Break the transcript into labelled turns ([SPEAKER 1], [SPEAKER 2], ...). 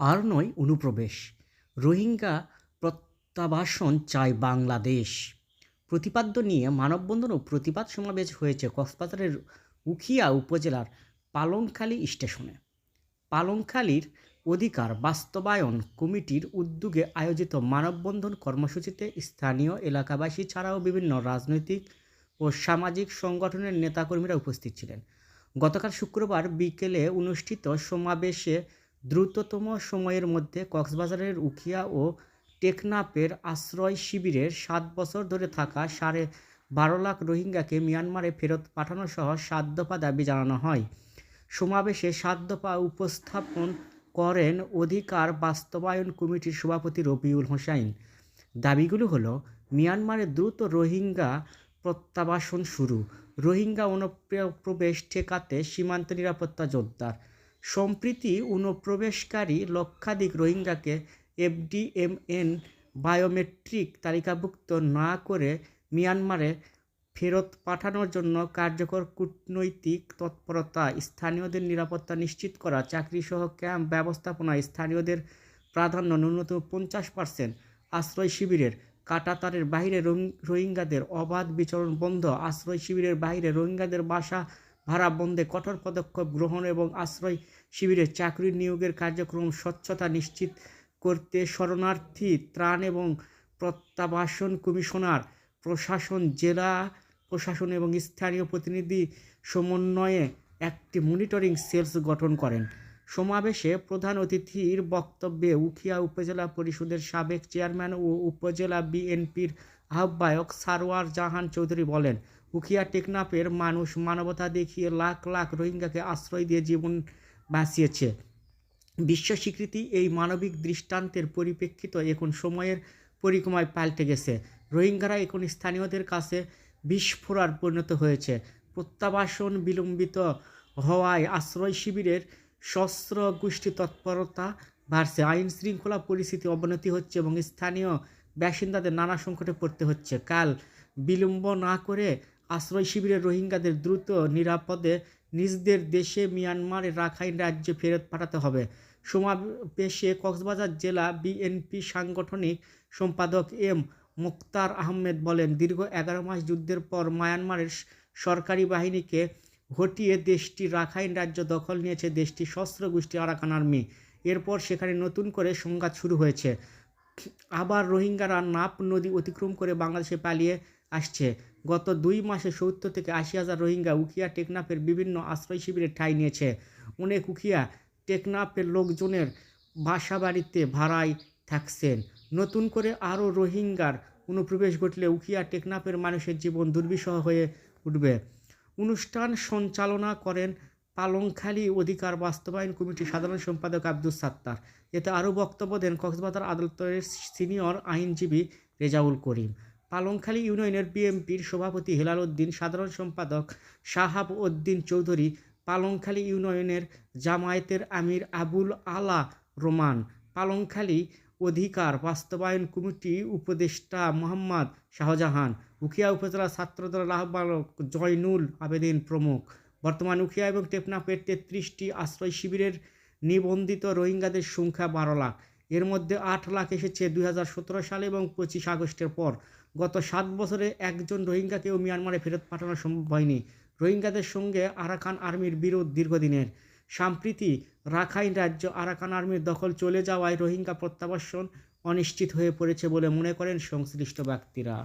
[SPEAKER 1] আর নয় অনুপ্রবেশ। রোহিঙ্গা প্রত্যাবাসন চায় বাংলাদেশ। প্রতিপাদ্য নিয়ে মানববন্ধন ও প্রতিবাদ সমাবেশ হয়েছে কক্সবাজারের উখিয়া উপজেলার পালংখালী স্টেশনে। পালংখালীর অধিকার বাস্তবায়ন কমিটির উদ্যোগে আয়োজিত মানববন্ধন কর্মসূচিতে স্থানীয় এলাকাবাসী ছাড়াও বিভিন্ন রাজনৈতিক ও সামাজিক সংগঠনের নেতাকর্মীরা উপস্থিত ছিলেন। গতকাল শুক্রবার বিকেলে অনুষ্ঠিত সমাবেশে দ্রুততম সময়ের মধ্যে কক্সবাজারের উখিয়া ও টেকনাপের আশ্রয় শিবিরের সাত বছর ধরে থাকা সাড়ে বারো লাখ রোহিঙ্গাকে মিয়ানমারে ফেরত পাঠানো সহ সাত দফা দাবি জানানো হয়। সমাবেশে সাত দফা উপস্থাপন করেন অধিকার বাস্তবায়ন কমিটির সভাপতি রবিউল হোসাইন। দাবিগুলো হলো, মিয়ানমারে দ্রুত রোহিঙ্গা প্রত্যাবাসন শুরু। রোহিঙ্গা অনুপ্রবেশ ঠেকাতে সীমান্ত নিরাপত্তা জোরদার। সম্প্রীতি অনুপ্রবেশকারী লক্ষাধিক রোহিঙ্গাকে এফডিএমএন বায়োমেট্রিক তালিকাভুক্ত না করে মিয়ানমারে ফেরত পাঠানোর জন্য কার্যকর কূটনৈতিক তৎপরতা, স্থানীয়দের নিরাপত্তা নিশ্চিত করা, চাকরিসহ ক্যাম্প ব্যবস্থাপনা, স্থানীয়দের প্রাধান্য ন্যূনতম পঞ্চাশ পার্সেন্ট আশ্রয় শিবিরের কাটাতারের বাইরে রোহিং- রোহিঙ্গাদের অবাধ বিচরণ বন্ধ, আশ্রয় শিবিরের বাইরে রোহিঙ্গাদের বাসা ভাড়া বন্ধে কঠোর পদক্ষেপ গ্রহণ এবং আশ্রয় শিবিরে চাকরি নিয়োগের কার্যক্রম স্বচ্ছতা নিশ্চিত করতে শরণার্থী ত্রাণ এবং প্রত্যাবাসন কমিশনার, প্রশাসন, জেলা প্রশাসন এবং স্থানীয় প্রতিনিধি সমন্বয়ে একটি মনিটরিং সেলস গঠন করেন। সমাবেশে প্রধান অতিথির বক্তব্যে উখিয়া উপজেলা পরিষদের সাবেক চেয়ারম্যান ও উপজেলা বিএনপির আহ্বায়ক সারওয়ার জাহান চৌধুরী বলেন উখিয়া টেকনাফের মানুষ মানবতা দেখিয়ে লাখ লাখ রোহিঙ্গাকে আশ্রয় দিয়ে জীবন বাঁচিয়েছে। বিশ্ব স্বীকৃতি এই মানবিক দৃষ্টান্তের পরিপ্রেক্ষিত এখন সময়ের পরিক্রমায় পাল্টে গেছে। রোহিঙ্গারা এখন স্থানীয়দের কাছে বিস্ফোরার পরিণত হয়েছে। প্রত্যাবাসন বিলম্বিত হওয়ায় আশ্রয় শিবিরের সশস্ত্র গোষ্ঠী তৎপরতা বাড়ছে। আইন শৃঙ্খলা পরিস্থিতি অবনতি হচ্ছে এবং স্থানীয় বাসিন্দাদের নানা সংকটে পড়তে হচ্ছে। কাল বিলম্ব না করে আশ্রয় শিবিরের রোহিঙ্গাদের দ্রুত নিরাপদে নিজদের দেশে মিয়ানমারের রাখাইন রাজ্যে ফেরত পাঠাতে হবে। সমাবেশে কক্সবাজার জেলা বিএনপি সাংগঠনিক সম্পাদক এম মুক্তার আহমেদ বলেন, দীর্ঘ এগারো মাস যুদ্ধের পর মায়ানমারের সরকারি বাহিনীকে হটিয়ে দেশটি রাখাইন রাজ্য দখল নিয়েছে, দেশটি সশস্ত্র গোষ্ঠী আরাকান আর্মি। এরপর সেখানে নতুন করে সংঘাত শুরু হয়েছে। আবার রোহিঙ্গারা নাপ নদী অতিক্রম করে বাংলাদেশে পালিয়ে আসছে। গত দুই মাসে সত্তর থেকে আশি হাজার রোহিঙ্গা উকিয়া টেকনাফের বিভিন্ন আশ্রয় শিবিরে ঠাঁই নিয়েছে। অনেক উখিয়া টেকনাফের লোকজনের বাসা বাড়িতে ভাড়ায় থাকছেন। নতুন করে আরও রোহিঙ্গার অনুপ্রবেশ ঘটলে উকিয়া টেকনাফের মানুষের জীবন দুর্বিষহ হয়ে উঠবে। অনুষ্ঠান সঞ্চালনা করেন পালংখালী অধিকার বাস্তবায়ন কমিটির সাধারণ সম্পাদক আব্দুল সাত্তার। এতে আরও বক্তব্য দেন কক্সবাজার আদালতের সিনিয়র আইনজীবী রেজাউল করিম। পালংখালী ইউনিয়নের বিএনপির সভাপতি হেলাল উদ্দিন, সাধারণ সম্পাদক শাহাব উদ্দিন চৌধুরী পালংখালী ইউনিয়নের জামায়াতের আমির আবুল আলা রোমান পালংখালী অধিকার বাস্তবায়ন কমিটি উপদেষ্টা মোহাম্মদ শাহজাহান, উখিয়া উপজেলা ছাত্রদলের আহ্বায়ক জয়নুল আবেদিন প্রমুখ। বর্তমান উখিয়া এবং টেকনাফের তেত্রিশটি আশ্রয় শিবিরের নিবন্ধিত রোহিঙ্গাদের সংখ্যা বারো লাখ। এর মধ্যে আট লাখ এসেছে দুই হাজার সতেরো সালে এবং পঁচিশ আগস্টের পর। গত সাত বছরে একজন রোহিঙ্গাকেও মিয়ানমারে ফেরত পাঠানো সম্ভব হয়নি। রোহিঙ্গাদের সঙ্গে আরাকান আর্মির বিরোধ দীর্ঘদিনের। সম্প্রীতি রাখাইন রাজ্য আরাকান আর্মির দখল চলে যাওয়ায় রোহিঙ্গা প্রত্যাবাসন অনিশ্চিত হয়ে পড়েছে বলে মনে করেন সংশ্লিষ্ট ব্যক্তিরা।